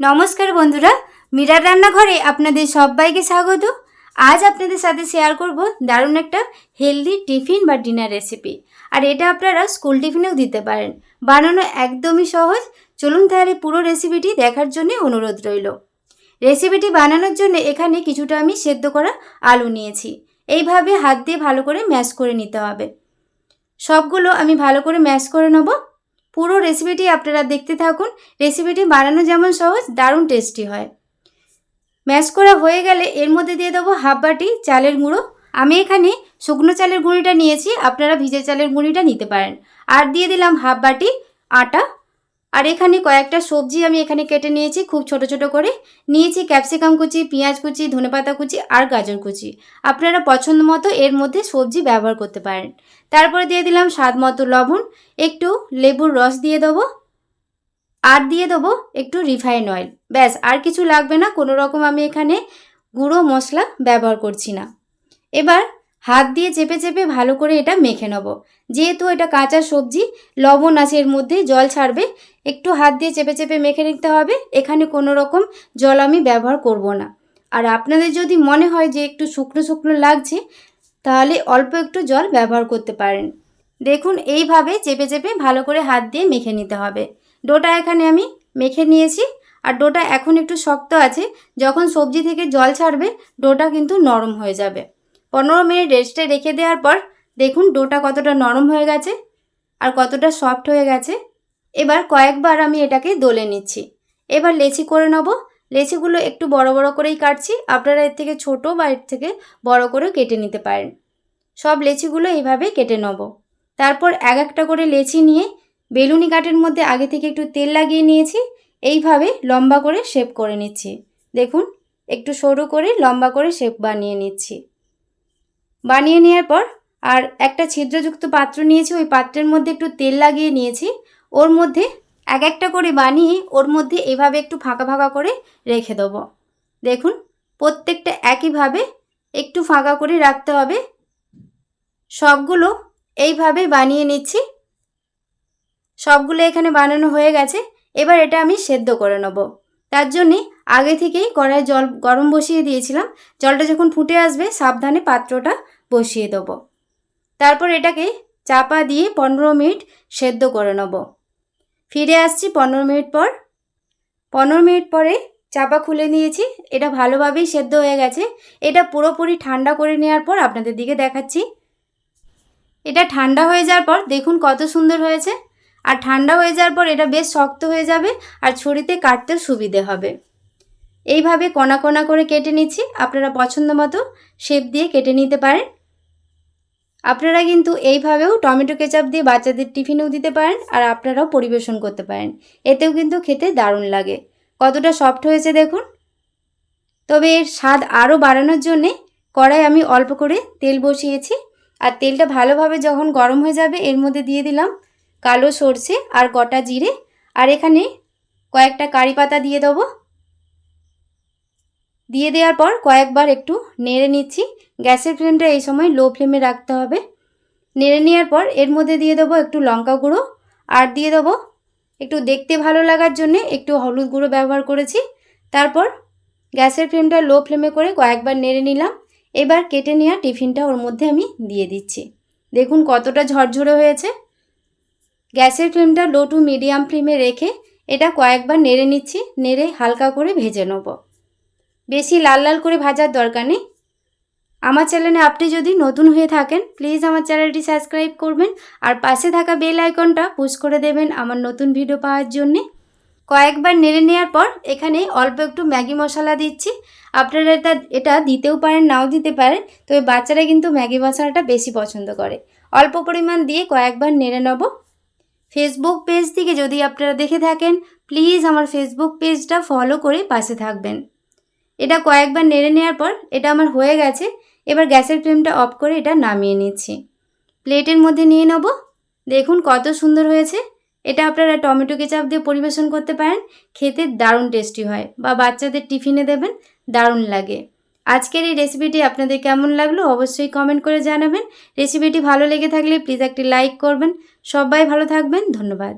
নমস্কার বন্ধুরা, মীরার রান্নাঘরে আপনাদের সবাইকে স্বাগত। আজ আপনাদের সাথে শেয়ার করব দারুণ একটা হেলদি টিফিন বা ডিনার রেসিপি আর এটা আপনারা স্কুল টিফিনেও দিতে পারেন। বানানো একদমই সহজ। চলুন তাহলে পুরো রেসিপিটি দেখার জন্য অনুরোধ রইল। রেসিপিটি বানানোর জন্য এখানে কিছুটা আমি সেদ্ধ করা আলু নিয়েছি। এইভাবে হাত দিয়ে ভালো করে ম্যাশ করে নিতে হবে। সবগুলো আমি ভালো করে ম্যাশ করে নেব। পুরো রেসিপিটি আপনারা দেখতে থাকুন। রেসিপিটি বানানো যেমন সহজ, দারুণ টেস্টি হয়। ম্যাশ করা হয়ে গেলে এর মধ্যে দিয়ে দেবো হাফ বাটি চালের গুঁড়ো। আমি এখানে শুকনো চালের গুঁড়িটা নিয়েছি, আপনারা ভিজে চালের গুঁড়িটা নিতে পারেন। আর দিয়ে দিলাম হাফ বাটি আটা। আর এখানে কয়েকটা সবজি আমি এখানে কেটে নিয়েছি, খুব ছোট ছোট করে। নিয়েছি ক্যাপসিকাম কুচি, পেঁয়াজ কুচি, ধনেপাতা কুচি আর গাজর কুচি। আপনারা পছন্দ মতো এর মধ্যে সবজি ব্যবহার করতে পারেন। তারপরে দিয়ে দিলাম স্বাদ মতো লবণ, একটু লেবুর রস দিয়ে দেবো। আর দিয়ে দেবো একটু রিফাইন অয়েল। ব্যাস, আর কিছু লাগবে না, কোনো রকম আমি এখানে গুঁড়ো মশলা ব্যবহার করছি না। এবার হাত দিয়ে চেপে চেপে ভালো করে এটা মেখে নেব। যেহেতু এটা কাঁচা সবজি, লবণ আছে এর মধ্যে, জল ছাড়বে। একটু হাত দিয়ে চেপে চেপে মেখে নিতে হবে। এখানে কোনো রকম জল আমি ব্যবহার করব না। আর আপনাদের যদি মনে হয় যে একটু শুকনো শুকনো লাগছে, তাহলে অল্প একটু জল ব্যবহার করতে পারেন। দেখুন, এইভাবে চেপে চেপে ভালো করে হাত দিয়ে মেখে নিতে হবে। ডোটা এখানে আমি মেখে নিয়েছি। আর ডোটা এখন একটু শক্ত আছে। যখন সবজি থেকে জল ছাড়বে, ডোটা কিন্তু নরম হয়ে যাবে। পনেরো মিনিট রেস্টে রেখে দেওয়ার পর দেখুন ডোটা কতটা নরম হয়ে গেছে আর কতটা সফট হয়ে গেছে। এবার কয়েকবার আমি এটাকে দোলে নিচ্ছি। এবার লেচি করে নেব। লেচিগুলো একটু বড় বড় করেই কাটছি। আপনারা এর থেকে ছোট বা এর থেকে বড় করে কেটে নিতে পারেন। সব লেচিগুলো এইভাবে কেটে নেব। তারপর এক একটা করে লেচি নিয়ে বেলুনি কাঠের মধ্যে আগে থেকে একটু তেল লাগিয়ে নিয়েছি। এইভাবে লম্বা করে শেপ করে নিচ্ছি। দেখুন, একটু সরু করে লম্বা করে শেপ বানিয়ে নিচ্ছি। বানিয়ে নেওয়ার পর আর একটা ছিদ্রযুক্ত পাত্র নিয়েছি, ওই পাত্রের মধ্যে একটু তেল লাগিয়ে নিয়েছি। ওর মধ্যে এক একটা করে বানিয়ে ওর মধ্যে এভাবে একটু ফাঁকা ফাঁকা করে রেখে দেবো। দেখুন, প্রত্যেকটা একইভাবে একটু ফাঁকা করে রাখতে হবে। সবগুলো এইভাবে বানিয়ে নিচ্ছি। সবগুলো এখানে বানানো হয়ে গেছে। এবার এটা আমি সেদ্ধ করে নেব। তার জন্যে আগে থেকেই কড়ায় জল গরম বসিয়ে দিয়েছিলাম। জলটা যখন ফুটে আসবে, সাবধানে পাত্রটা বসিয়ে দেবো। তারপর এটাকে চাপা দিয়ে পনেরো মিনিট সেদ্ধ করে নেব। ফিরে আসছি পনেরো মিনিট পর। পনেরো মিনিট পরে চাপা খুলে নিয়েছি। এটা ভালোভাবেই সেদ্ধ হয়ে গেছে। এটা পুরোপুরি ঠান্ডা করে নেওয়ার পর আপনাদের দিকে দেখাচ্ছি। এটা ঠান্ডা হয়ে যাওয়ার পর দেখুন কত সুন্দর হয়েছে। আর ঠান্ডা হয়ে যাওয়ার পর এটা বেশ শক্ত হয়ে যাবে আর ছুরিতে কাটতে সুবিধে হবে। এইভাবে কণা কণা করে কেটে নিচ্ছি। আপনারা পছন্দ মতো শেপ দিয়ে কেটে নিতে পারেন। আপনারা কিন্তু এইভাবেও টমেটো কেচাপ দিয়ে বাচ্চাদের টিফিনেও দিতে পারেন আর আপনারাও পরিবেশন করতে পারেন। এতেও কিন্তু খেতে দারুণ লাগে। কতটা সফট হয়েছে দেখুন। তবে এর স্বাদ আরও বাড়ানোর জন্যে কড়াই আমি অল্প করে তেল বসিয়েছি। আর তেলটা ভালোভাবে যখন গরম হয়ে যাবে এর মধ্যে দিয়ে দিলাম কালো সর্ষে আর গোটা জিরে। আর এখানে কয়েকটা কারি পাতা দিয়ে দেবো। দিয়ে দেওয়ার পর কয়েকবার একটু নেড়ে নিচ্ছি। গ্যাসের ফ্লেমটা এই সময় লো ফ্লেমে রাখতে হবে। নেড়ে নেওয়ার পর এর মধ্যে দিয়ে দেবো একটু লঙ্কা গুঁড়ো। আর দিয়ে দেবো একটু দেখতে ভালো লাগার জন্যে একটু হলুদ গুঁড়ো ব্যবহার করেছি। তারপর গ্যাসের ফ্লেমটা লো ফ্লেমে করে কয়েকবার নেড়ে নিলাম। এবার কেটে নেওয়া টিফিনটা ওর মধ্যে আমি দিয়ে দিচ্ছি। দেখুন কতটা ঝরঝরে হয়েছে। গ্যাসের ফ্লেমটা লো টু মিডিয়াম ফ্লেমে রেখে এটা কয়েকবার নেড়ে নিচ্ছি। নেড়ে হালকা করে ভেজে নেব। বেশি লাল লাল করে ভাজার দরকার নেই। আমার চ্যানেলে আপনি যদি নতুন হয়ে থাকেন প্লিজ আমার চ্যানেলটি সাবস্ক্রাইব করবেন আর পাশে থাকা বেল আইকনটা পুশ করে দেবেন আমার নতুন ভিডিও পাওয়ার জন্যে। কয়েকবার নেড়ে নেওয়ার পর এখানে অল্প একটু ম্যাগি মশলা দিচ্ছি। আপনারা এটা এটা দিতেও পারেন, নাও দিতে পারেন, তবে বাচ্চারা কিন্তু ম্যাগি মশলাটা বেশি পছন্দ করে। অল্প পরিমাণ দিয়ে কয়েকবার নেড়ে নেব। ফেসবুক পেজ থেকে যদি আপনারা দেখে থাকেন প্লিজ আমার ফেসবুক পেজটা ফলো করে পাশে থাকবেন। এটা কয়েকবার নেড়ে নেওয়ার পর এটা আমার হয়ে গেছে। এবার গ্যাসের ফ্লেমটা অফ করে এটা নামিয়ে নিচ্ছি। প্লেটের মধ্যে নিয়ে নেব। দেখুন কত সুন্দর হয়েছে। এটা আপনারা টমেটো কেচাপ দিয়ে পরিবেশন করতে পারেন। খেতে দারুণ টেস্টি হয় বা বাচ্চাদের টিফিনে দেবেন, দারুণ লাগে। আজকের এই রেসিপিটি আপনাদের কেমন লাগল অবশ্যই কমেন্ট করে জানাবেন। রেসিপিটি ভালো লেগে থাকলে প্লিজ একটি লাইক করবেন। সবাই ভালো থাকবেন। ধন্যবাদ।